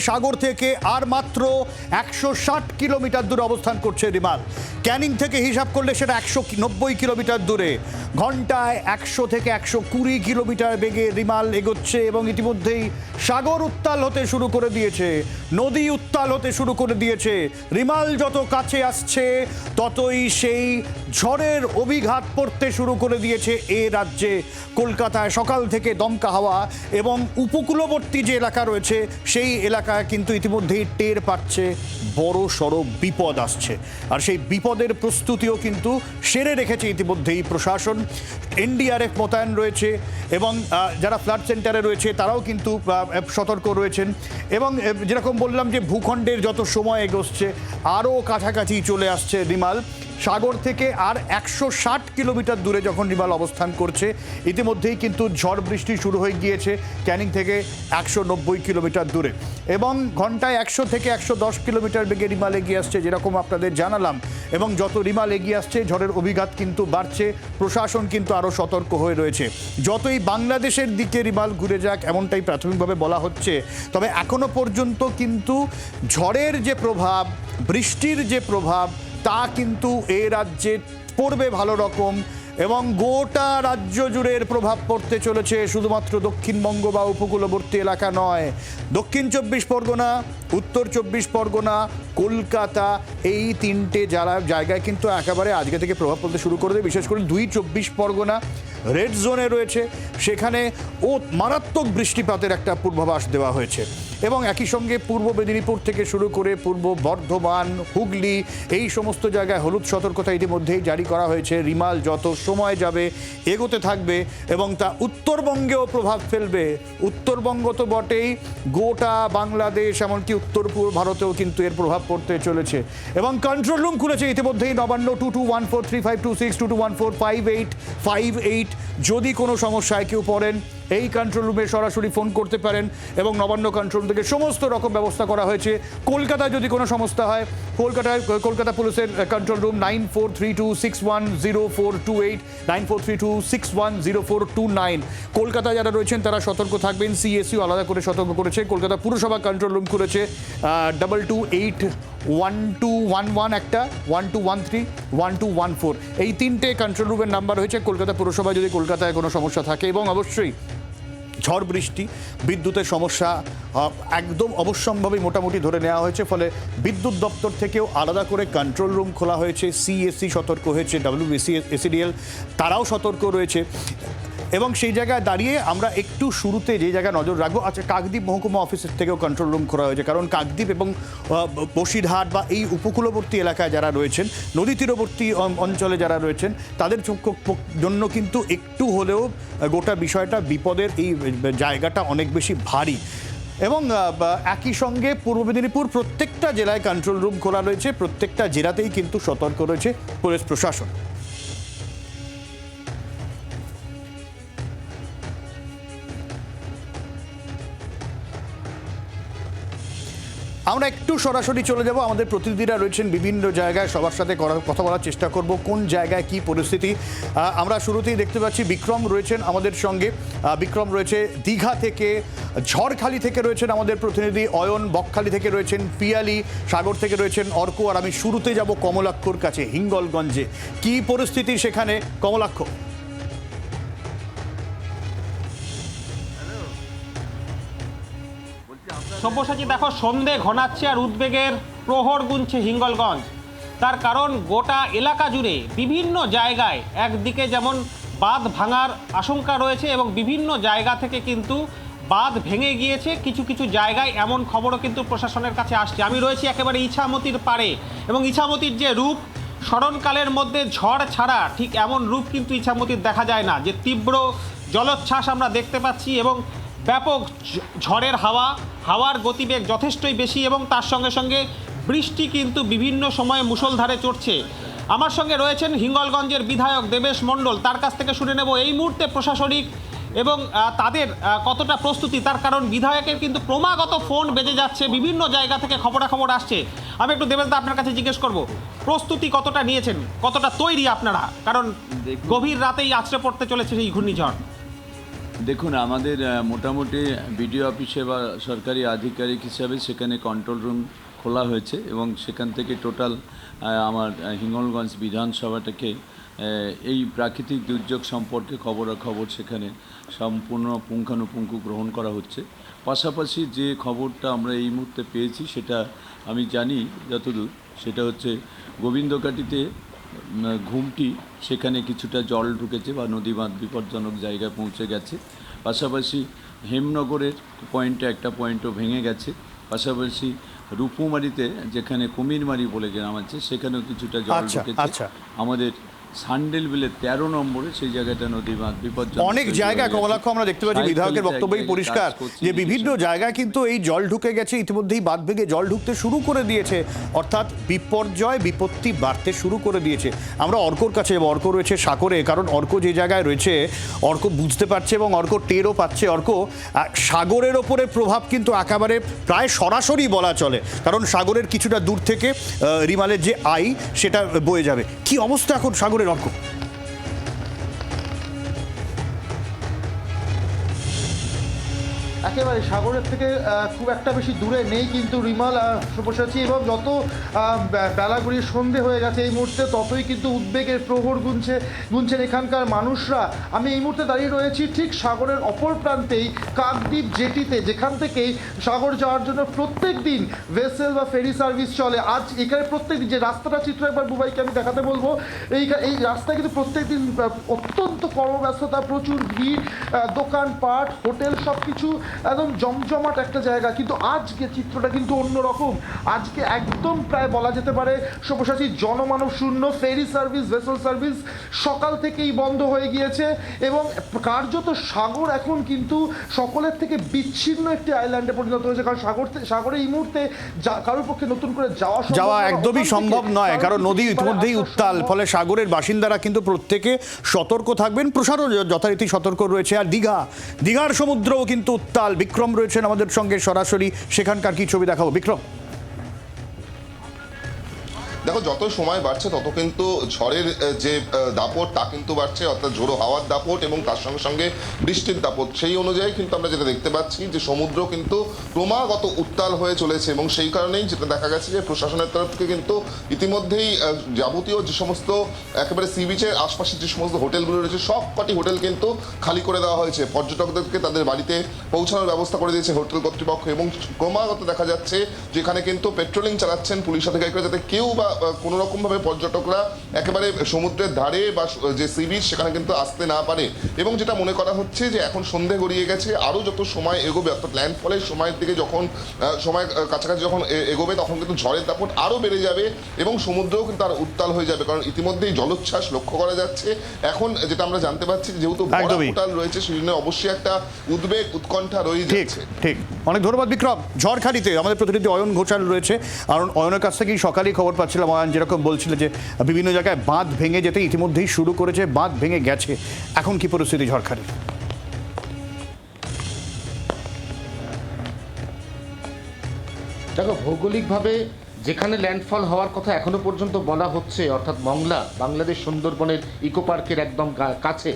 সাগর থেকে আর মাত্র একশো ষাট কিলোমিটার দূরে অবস্থান করছে রিমাল। ক্যানিং থেকে হিসাব করলে সেটা একশো নব্বই কিলোমিটার দূরে। ঘন্টায় একশো থেকে একশো কুড়ি কিলোমিটার বেগে রিমাল এগোচ্ছে এবং ইতিমধ্যেই সাগর উত্তাল হতে শুরু করে দিয়েছে। নদী উত্তাল হতে শুরু করে দিয়েছে। রিমাল যত কাছে আসছে, ততই সেই ঝড়ের অভিঘাত পড়তে শুরু করে দিয়েছে এ রাজ্যে। কলকাতায় সকাল থেকে দমকা হাওয়া এবং উপকূলবর্তী যে এলাকা রয়েছে, সেই এলাকায় কিন্তু ইতিমধ্যেই টের পাচ্ছে বড় সড়ো বিপদ আসছে। আর সেই বিপদের প্রস্তুতিও কিন্তু সেরে রেখেছে ইতিমধ্যেই প্রশাসন। এনডিআরএফ মোতায়েন রয়েছে এবং যারা ফ্লাড সেন্টারে রয়েছে, তারাও কিন্তু সতর্ক রয়েছেন। এবং যেরকম বললাম যে ভূখণ্ডের যত সময় এগোচ্ছে, আরও কাছাকাছি চলে আসছে রিমাল। সাগর থেকে আর একশো ষাট কিলোমিটার দূরে যখন রিমাল অবস্থান করছে, ইতিমধ্যেই কিন্তু ঝড় বৃষ্টি শুরু হয়ে গিয়েছে ক্যানিং থেকে একশো নব্বই কিলোমিটার দূরে। এবং ঘন্টায় একশো থেকে একশো দশ কিলোমিটার বেগে রিমাল এগিয়ে আসছে যেরকম আপনাদের জানালাম। এবং যত রিমাল এগিয়ে আসছে, ঝড়ের অভিঘাত কিন্তু বাড়ছে, প্রশাসন কিন্তু আরও সতর্ক হয়ে রয়েছে। যতই বাংলাদেশের দিকে রিমাল ঘুরে যাক, এমনটাই প্রাথমিকভাবে বলা হচ্ছে। তবে এখনও পর্যন্ত কিন্তু ঝড়ের যে প্রভাব, বৃষ্টির যে প্রভাব তা কিন্তু এ রাজ্যে পড়বে ভালো রকম এবং গোটা রাজ্য জুড়ে এর প্রভাব পড়তে চলেছে, শুধুমাত্র দক্ষিণবঙ্গ বা উপকূলবর্তী এলাকা নয়। দক্ষিণ চব্বিশ পরগনা, উত্তর চব্বিশ পরগনা, কলকাতা এই তিনটে যারা জায়গায় কিন্তু একেবারে আজকে থেকে প্রভাব পড়তে শুরু করে দেবে বিশেষ করে দুই চব্বিশ পরগনা রেড জোনে রয়েছে, সেখানে ও মারাত্মক বৃষ্টিপাতের একটা পূর্বাভাস দেওয়া হয়েছে। এবং একই সঙ্গে পূর্ব মেদিনীপুর থেকে শুরু করে পূর্ব বর্ধমান, হুগলি, এই সমস্ত জায়গায় হলুদ সতর্কতা ইতিমধ্যেই জারি করা হয়েছে। রিমাল যত সময় যাবে এগোতে থাকবে এবং তা উত্তরবঙ্গেও প্রভাব ফেলবে। উত্তরবঙ্গ তো বটেই, গোটা বাংলাদেশ, এমনকি উত্তর পূর্ব ভারতেও কিন্তু এর প্রভাব পড়তে চলেছে। এবং কন্ট্রোল রুম খুলেছে ইতিমধ্যেই, Nabanna two two one four three five two six two two one four five eight five eight, যদি কোনো সমস্যায় কেউ পড়েন এই কন্ট্রোল রুমে সরাসরি ফোন করতে পারেন এবং নবান্ন কন্ট্রোল থেকে সমস্ত রকম ব্যবস্থা করা হয়েছে। কলকাতায় যদি কোনো সমস্যা হয়, কলকাতায়, কলকাতা পুলিশের control room nine four three two six one zero four two eight nine four three two six one zero four two nine কলকাতায় যারা রয়েছেন, তারা সতর্ক থাকবেন সিএসইউ আলাদা করে সতর্ক করেছে। কলকাতা পুরসভা কন্ট্রোল রুম করেছে double two eight one two one one একটা one two one three one two one four এই তিনটে কন্ট্রোল রুমের নাম্বার হয়েছে কলকাতা পুরসভায় যদি কলকাতায় কোনো সমস্যা থাকে এবং অবশ্যই ঝড় বৃষ্টি, বিদ্যুতের সমস্যা একদম অবশ্যম্ভাবী মোটামুটি ধরে নেওয়া হয়েছে, ফলে বিদ্যুৎ দপ্তর থেকেও আলাদা করে কন্ট্রোল রুম খোলা হয়েছে সিএসসি সতর্ক হয়েছে ডাব্লিউবিসি এসিডিএল তারাও সতর্ক রয়েছে। এবং সেই জায়গায় দাঁড়িয়ে আমরা একটু শুরুতে যে জায়গায় নজর রাখব আচ্ছা কাকদ্বীপ মহকুমা অফিসের থেকেও কন্ট্রোল রুম খোলা হয়েছে। কারণ কাকদ্বীপ এবং বসিরহাট বা এই উপকূলবর্তী এলাকায় যারা রয়েছেন, নদী তীরবর্তী অঞ্চলে যারা রয়েছেন, তাদের জন্য কিন্তু একটু হলেও গোটা বিষয়টা বিপদের এই জায়গাটা অনেক বেশি ভারী। এবং একই সঙ্গে পূর্ব মেদিনীপুর প্রত্যেকটা জেলায় কন্ট্রোল রুম খোলা রয়েছে, প্রত্যেকটা জেলাতেই কিন্তু সতর্ক রয়েছে পুলিশ প্রশাসন। আমরা একটু সরাসরি চলে যাব। আমাদের প্রতিনিধিরা রয়েছেন বিভিন্ন জায়গায়। সবার সাথে কথা বলার চেষ্টা করব। কোন জায়গায় কি পরিস্থিতি? আমরা শুরুতেই দেখতে পাচ্ছি বিক্রম রয়েছেন আমাদের সঙ্গে। বিক্রম রয়েছে দীঘা থেকে, ঝড়খালি থেকে রয়েছেন আমাদের প্রতিনিধি অয়ন, বকখালি থেকে রয়েছেন পিয়ালি, সাগর থেকে রয়েছেন অর্ক, আর আমি শুরুতে যাব কমলাক্ষর কাছে, হিঙ্গলগঞ্জে। কি পরিস্থিতি সেখানে? কমলাক্ষ। সব্যসাচী দেখো, সন্ধে ঘনাচ্ছে আর উদ্বেগের প্রহর গুনছে হিঙ্গলগঞ্জ। তার কারণ গোটা এলাকা জুড়ে বিভিন্ন জায়গায় একদিকে যেমন বাঁধ ভাঙার আশঙ্কা রয়েছে এবং বিভিন্ন জায়গা থেকে কিন্তু বাঁধ ভেঙে গিয়েছে, কিছু কিছু জায়গায় এমন খবরও কিন্তু প্রশাসনের কাছে আসছে। আমি রয়েছি একেবারে ইছামতির পারে এবং ইছামতির যে রূপ, স্মরণকালের মধ্যে ঝড় ছাড়া ঠিক এমন রূপ কিন্তু ইছামতির দেখা যায় না। যে তীব্র জলোচ্ছ্বাস আমরা দেখতে পাচ্ছি এবং ব্যাপক ঝড়ের হাওয়া হাওয়ার গতিবেগ যথেষ্টই বেশি এবং তার সঙ্গে সঙ্গে বৃষ্টি কিন্তু বিভিন্ন সময়ে মুষলধারে চড়ছে। আমার সঙ্গে রয়েছেন হিঙ্গলগঞ্জের বিধায়ক দেবেশ মণ্ডল। তার কাছ থেকে শুনে নেব এই মুহূর্তে প্রশাসনিক এবং তাদের কতটা প্রস্তুতি। তার কারণ বিধায়কের কিন্তু ক্রমাগত ফোন বেজে যাচ্ছে বিভিন্ন জায়গা থেকে খবরাখবর আসছে। আমি একটু দেবেশদা আপনার কাছে জিজ্ঞেস করব প্রস্তুতি কতটা নিয়েছেন? কতটা তৈরি আপনারা? কারণ গভীর রাতেই আছড়ে পড়তে চলেছে এই ঘূর্ণিঝড়। দেখুন, আমাদের মোটামুটি বিডিও অফিসে বা সরকারি আধিকারিক হিসাবে সেখানে কন্ট্রোল রুম খোলা হয়েছে এবং সেখান থেকে টোটাল আমার হিঙ্গলগঞ্জ বিধানসভাটাকে এই প্রাকৃতিক দুর্যোগ সম্পর্কে খবরাখবর সেখানে সম্পূর্ণ পুঙ্খানুপুঙ্খু গ্রহণ করা হচ্ছে। পাশাপাশি যে খবরটা আমরা এই মুহূর্তে পেয়েছি, সেটা আমি জানি যতদূর, সেটা হচ্ছে গোবিন্দকাটিতে ঘুমটি সেখানে কিছুটা জল ঢুকেছে বা নদী বাঁধ বিপজ্জনক জায়গায় পৌঁছে গেছে। পাশাপাশি হেমনগরের পয়েন্টে একটা পয়েন্টও ভেঙে গেছে। পাশাপাশি রূপমারিতে যেখানে কুমিরমারি বলে গ্রাম আছে সেখানেও কিছুটা জল আচ্ছা, ঢুকেছে। আচ্ছা। আমাদের সান্ডেল বিলের তেরো নম্বরে সেই জায়গাটা নদী বাঁধ বিপজ্জনক অনেক তৈরি জায়গায় কমলাক্ষ আমরা দেখতে পাচ্ছি। বিধায়কের বক্তব্যই পরিষ্কার যে বিভিন্ন জায়গায় কিন্তু এই জল ঢুকে গেছে ইতিমধ্যেই বাদ ভেঙে জল ঢুকতে শুরু করে দিয়েছে। অর্থাৎ বিপর্যয় বিপত্তি বাড়তে শুরু করে দিয়েছে। আমরা অর্কর কাছে যাব। অর্ক রয়েছে সাগরে কারণ অর্ক যে জায়গায় রয়েছে অর্ক বুঝতে পারছে এবং অর্ক টেরও পাচ্ছে। অর্ক সাগরের ওপরে প্রভাব কিন্তু একেবারে প্রায় সরাসরি বলা চলে। কারণ সাগরের কিছুটা দূর থেকে রিমালের যে আই সেটা বয়ে যাবে। কি অবস্থা এখন সাগরের? অর্ক একেবারে সাগরের থেকে খুব একটা বেশি দূরে নেই কিন্তু রিমাল বসেছি এবং যত আহ, বে- বেলা গড়িয়ে সন্ধে হয়ে গেছে এই মুহূর্তে ততই কিন্তু উদ্বেগের প্রহর গুনছে গুনছেন এখানকার মানুষরা। আমি এই মুহূর্তে দাঁড়িয়ে রয়েছি ঠিক সাগরের অপর প্রান্তেই কাকদ্বীপ জেটিতে যেখান থেকেই সাগর যাওয়ার জন্য প্রত্যেক দিন ভেসেল বা ফেরি সার্ভিস চলে। আজ এখানে প্রত্যেক দিন যে রাস্তাটা চিত্র একবার বুবাইকে আমি দেখাতে বলব এই এই রাস্তায় কিন্তু প্রত্যেক দিন অত্যন্ত কর্মব্যস্ততা প্রচুর ভিড় দোকানপাট হোটেল সব কিছু একদম জমজমাট একটা জায়গা। কিন্তু আজকে চিত্রটা কিন্তু অন্যরকম। আজকে একদম প্রায় বলা যেতে পারে সব্যসাচী জনমানব শূন্য ফেরি সার্ভিস ভেসেল সার্ভিস সকাল থেকেই বন্ধ হয়ে গিয়েছে এবং কার্যত সাগর এখন কিন্তু সকলের থেকে বিচ্ছিন্ন একটি আইল্যান্ডে পরিণত হয়েছে। কারণ সাগর সাগরে এই মুহূর্তে কারোর পক্ষে নতুন করে যাওয়া যাওয়া একদমই সম্ভব নয়। কারণ নদী ইতিমধ্যেই উত্তাল। ফলে সাগরের বাসিন্দারা কিন্তু প্রত্যেকে সতর্ক থাকবেন। প্রশাসন যথারীতি সতর্ক রয়েছে। আর দীঘা, দীঘার সমুদ্রও কিন্তু উত্তাল। বিক্রম রয়েছেন আমাদের সঙ্গে সরাসরি। সেখানকার কি ছবি দেখাবো? বিক্রম। দেখো, যত সময় বাড়ছে, তত কিন্তু ঝড়ের যে দাপট, তা কিন্তু বাড়ছে। অর্থাৎ ঝোড়ো হাওয়ার দাপট এবং তার সঙ্গে সঙ্গে বৃষ্টির দাপট। সেই অনুযায়ী কিন্তু আমরা যেটা দেখতে পাচ্ছি যে, সমুদ্র কিন্তু ক্রমাগত উত্তাল হয়ে চলেছে এবং সেই কারণেই যেটা দেখা গেছে যে, প্রশাসনের তরফ থেকে কিন্তু ইতিমধ্যেই যাবতীয় যে সমস্ত, একেবারে সি বিচের আশপাশে যে সমস্ত হোটেলগুলো রয়েছে সব কটি হোটেল কিন্তু খালি করে দেওয়া হয়েছে। পর্যটকদেরকে তাদের বাড়িতে পৌঁছানোর ব্যবস্থা করে দিয়েছে হোটেল কর্তৃপক্ষ এবং ক্রমাগত দেখা যাচ্ছে যেখানে কিন্তু পেট্রোলিং চালাচ্ছেন পুলিশ আধিকারিকরা যাতে কেউ বা কোনো রকমভাবে পর্যটকরা একেবারে সমুদ্রের ধারে বা যে সি বিচ সেখানে কিন্তু আসতে না পারে। এবং যেটা মনে করা হচ্ছে যে এখন সন্ধে গড়িয়ে গেছে আরও যত সময় এগোবে অর্থাৎ ল্যান্ডফলের সময়ের দিকে যখন সময় কাছাকাছি যখন এগোবে তখন কিন্তু ঝড়ের দাপট আরও বেড়ে যাবে এবং সমুদ্রও কিন্তু আর উত্তাল হয়ে যাবে। কারণ ইতিমধ্যেই জলোচ্ছ্বাস লক্ষ্য করা যাচ্ছে। এখন যেটা আমরা জানতে পারছি যেহেতু উত্তাল রয়েছে সেই জন্য অবশ্যই একটা উদ্বেগ উৎকণ্ঠা রয়ে ঠিক যাচ্ছে। ঠিক। অনেক ধন্যবাদ বিক্রম। ঝড়খালিতে আমাদের প্রতিনিধি অয়ন ঘোষাল রয়েছে। আর অয়নের কাছ থেকেই সকালেই খবর পাচ্ছিলাম অয়ন যেরকম বলছিল যে বিভিন্ন জায়গায় বাঁধ ভেঙে যেতে ইতিমধ্যেই শুরু করেছে, বাঁধ ভেঙে গেছে। এখন কি পরিস্থিতি ঝড়খালি? দেখো, ভৌগোলিকভাবে যেখানে ল্যান্ডফল হওয়ার কথা এখনও পর্যন্ত বলা হচ্ছে, অর্থাৎ মংলা, বাংলাদেশ সুন্দরবনের ইকো পার্কের একদম কাছে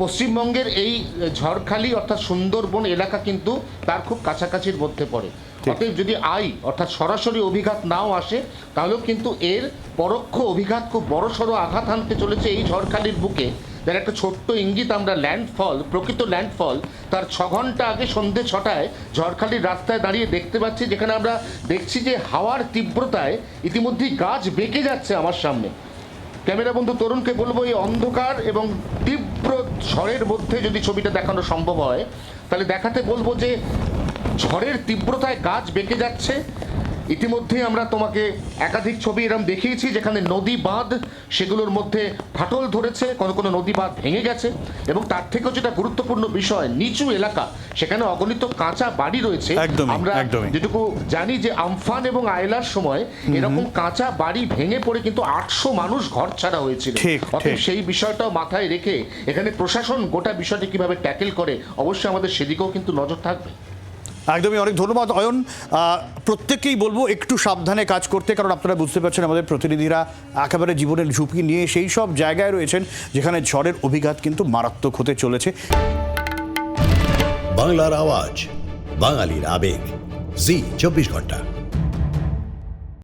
পশ্চিমবঙ্গের এই ঝড়খালি, অর্থাৎ সুন্দরবন এলাকা কিন্তু তার খুব কাছাকাছির মধ্যে পড়ে। অতএব যদি আই, অর্থাৎ সরাসরি অভিঘাত নাও আসে, তাহলেও কিন্তু এর পরোক্ষ অভিঘাত খুব বড়সড় আঘাত আনতে চলেছে এই ঝড়খালির বুকে। যার একটা ছোট্ট ইঙ্গিত আমরা ল্যান্ডফল প্রকৃত ল্যান্ডফল তার ছ ঘণ্টা আগে সন্ধে ছটায় ঝড়খালির রাস্তায় দাঁড়িয়ে দেখতে পাচ্ছি, যেখানে আমরা দেখছি যে হাওয়ার তীব্রতায় ইতিমধ্যেই গাছ বেঁকে যাচ্ছে আমার সামনে। ক্যামেরা বন্ধু তরুণকে বলব, এই অন্ধকার এবং তীব্র ঝড়ের মধ্যে যদি ছবিটা দেখানো সম্ভব হয়, তাহলে দেখাতে বলব যে ঝড়ের তীব্রতায় গাছ বেঁকে যাচ্ছে। ইতিমধ্যে আমরা তোমাকে একাধিক ছবি এরম দেখিয়েছি যেখানে নদী বাঁধ সেগুলোর মধ্যে ফাটল ধরেছে কোনো কোনো নদী বাঁধ ভেঙে গেছে এবং তার থেকেও যেটা গুরুত্বপূর্ণ বিষয় নিচু এলাকা সেখানে অগণিত কাঁচা বাড়ি রয়েছে। আমরা যেটুকু জানি যে আমফান এবং আয়লার সময় এরকম কাঁচা বাড়ি ভেঙে পড়ে কিন্তু আটশো মানুষ ঘর ছাড়া হয়েছিল। সেই বিষয়টাও মাথায় রেখে এখানে প্রশাসন গোটা বিষয়টি কীভাবে ট্যাকেল করে অবশ্যই আমাদের সেদিকেও কিন্তু নজর থাকবে। একদমই অনেক ধন্যবাদ, অয়ন। প্রত্যেককেই বলব একটু সাবধানে কাজ করতে, কারণ আপনারা বুঝতে পারছেন আমাদের প্রতিনিধিরা একেবারে জীবনের ঝুঁকি নিয়ে সেই সব জায়গায় রয়েছেন, যেখানে ঝড়ের অভিঘাত কিন্তু মারাত্মক হতে চলেছে। বাংলার আওয়াজ, বাঙালির আবেগ। জি, চব্বিশ ঘণ্টা।